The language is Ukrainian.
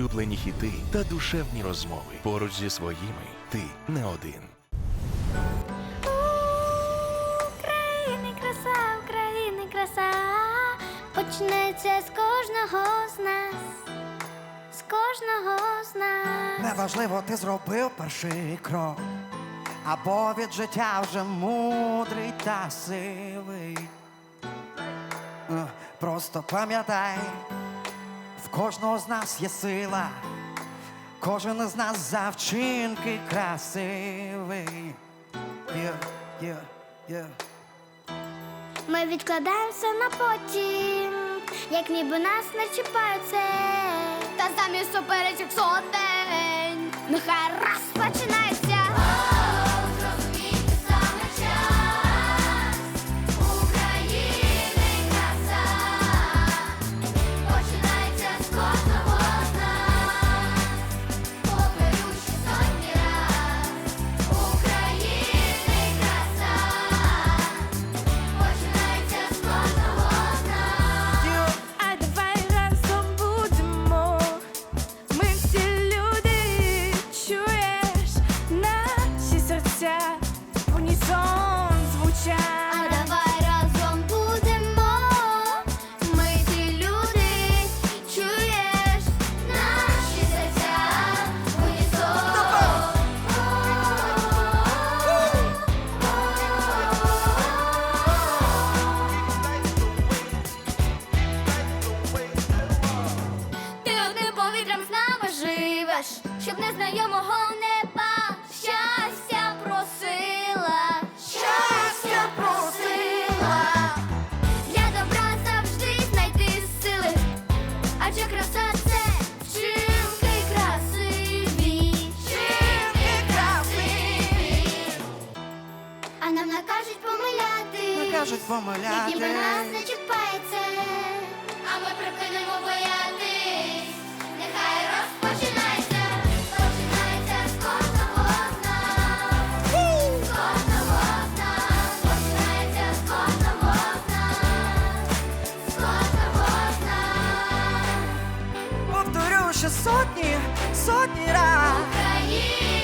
улюблені хіти та душевні розмови. Поруч зі своїми ти не один. України краса, України краса, почнеться з кожного з нас, з кожного з нас. Неважливо, ти зробив перший крок, або від життя вже мудрий та сивий. Е, Просто пам'ятай, в кожного з нас є сила, кожен із нас за вчинки красивий. Yeah, yeah, yeah. Ми відкладаємося на потім, як ніби нас не чіпаються. Та замість суперечок сотень, нехай розпочинається. Живеш, щоб незнайомого неба щастя просила, щастя просила, для добра завжди знайти сили, адже краса це вчинки красиві, вчинки красиві, а нам накажуть помиляти, Не кажуть які нас не помиляти. повторю ще сотні, сотні раз. Україна!